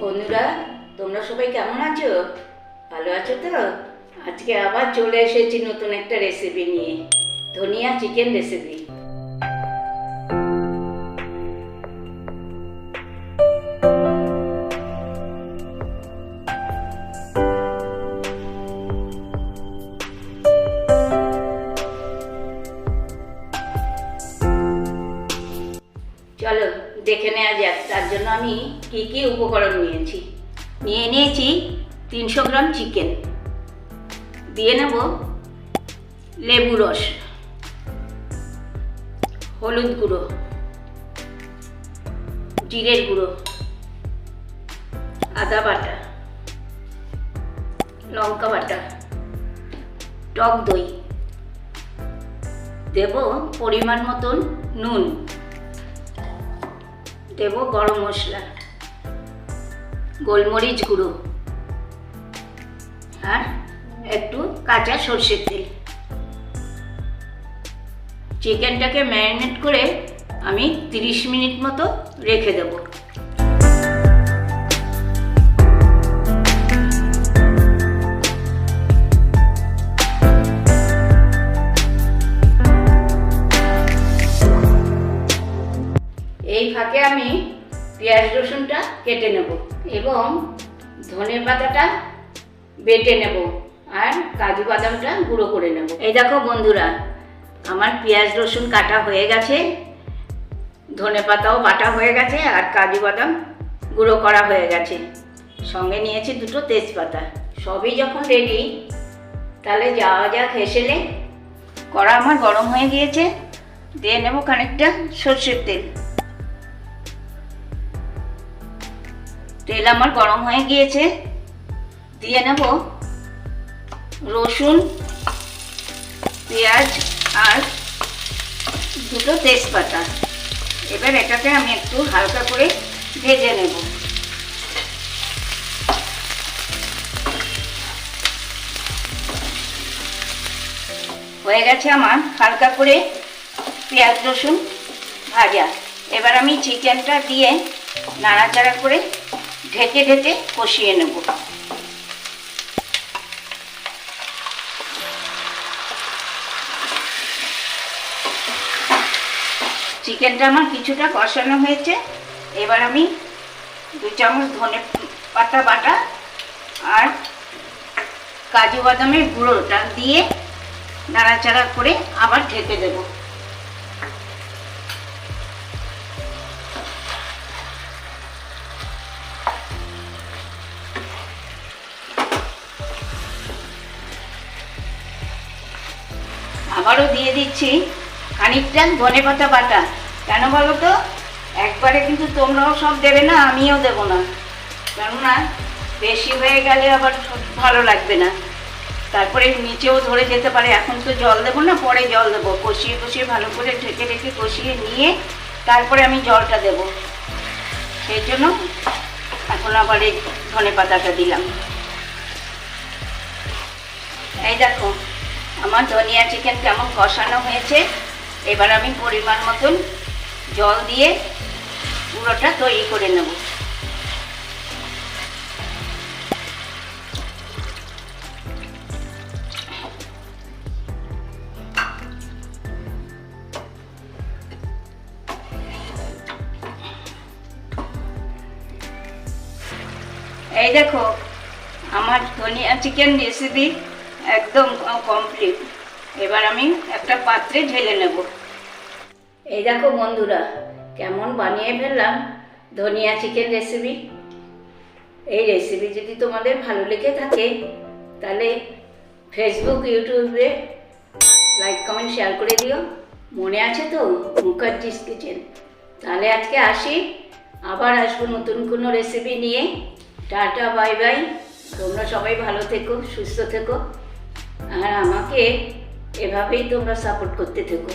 বন্ধুরা, তোমরা সবাই কেমন আছো? ভালো আছো তো? আজকে আবার চলে এসেছি নতুন একটা রেসিপি নিয়ে। ধনিয়া চিকেন রেসিপি নেওয়া যাক, তার জন্য আমি কি কি উপকরণ নিয়েছি। নিয়ে নিয়েছি তিনশো গ্রাম চিকেন। দিয়ে নেব লেবু রস, হলুদ গুঁড়ো, জিরের গুঁড়ো, আদা বাটা, লঙ্কা বাটা, টক দই। দেব পরিমাণ মতন নুন। দেব গরম মশলা। গোলমরিচ গুঁড়ো। আর একটু কাঁচা সর্ষের তেল। চিকেনটাকে ম্যারিনেট করে আমি তিরিশ মিনিট মতো রেখে দেব। ফাঁকে আমি পেঁয়াজ রসুনটা কেটে নেব এবং ধনে পাতাটা বেটে নেব আর কাজু বাদামটা গুঁড়ো করে নেব। এই দেখো বন্ধুরা, আমার পেঁয়াজ রসুন কাটা হয়ে গেছে, ধনে পাতাও বাটা হয়ে গেছে আর কাজু বাদাম গুঁড়ো করা হয়ে গেছে। সঙ্গে নিয়েছি দুটো তেজপাতা। সবই যখন রেডি তাহলে যাওয়া যাক হেসেলে। কড়া আমার গরম হয়ে গিয়েছে, দিয়ে নেব খানিকটা সর্ষের তেল। তেল আমার গরম হয়ে গিয়েছে। দিয়ে নেব রসুন, পেঁয়াজ আর দুটো তেজপাতা। এবার এটাকে আমি একটু হালকা করে ভেজে নেব। হয়ে গেছে আমার হালকা করে পেঁয়াজ রসুন ভাজা। এবার আমি চিকেনটা দিয়ে নাড়াচাড়া করে ঢেকে ঢেকে কষিয়ে নেব। চিকেনটা আমার কিছুটা কষানো হয়েছে। এবার আমি দু চামচ ধনে পাতা বাটা আর কাজু বাদামের গুঁড়োটা দিয়ে নাড়াচাড়া করে আবার ঢেকে দেবো। আবারও দিয়ে দিচ্ছি খানিকটা ধনে পাতা বাটা। কেন বলো তো? একবারে কিন্তু তোমরাও সব দেবে না, আমিও দেবো না। কেননা, বেশি হয়ে গেলে আবার ভালো লাগবে না। তারপরে নিচেও ধরে যেতে পারে। এখন তো জল দেবো না, পরে জল দেবো। কষিয়ে কষিয়ে ভালো করে ঢেকে ঢেকে কষিয়ে নিয়ে তারপরে আমি জলটা দেবো। সেই জন্য এখন আবার এই ধনে পাতাটা দিলাম। এই দেখো আমার ধনিয়া চিকেন কেমন কষানো হয়েছে, এবার আমি পরিমাণ মতন জল দিয়ে পুরোটা তৈরি করে নেব। এই দেখো, আমার ধনিয়া চিকেন রেসিপি একদম কমপ্লিট এবার আমি একটা পাত্রে ঢেলে নেব। এই দেখো বন্ধুরা, কেমন বানিয়ে ফেললাম ধনিয়া চিকেন রেসিপি এই রেসিপি যদি তোমাদের ভালো লেগে থাকে, তাহলে ফেসবুক ইউটিউবে লাইক কমেন্ট শেয়ার করে দিও। মনে আছে তো? মুখার্জিস কিচেন তাহলে আজকে আসি। আবার আসব নতুন কোনো রেসিপি নিয়ে। টাটা বাই বাই তোমরা সবাই ভালো থেকো, সুস্থ থেকো। আর আমাকে এভাবেই তোমরা সাপোর্ট করতে থেকো।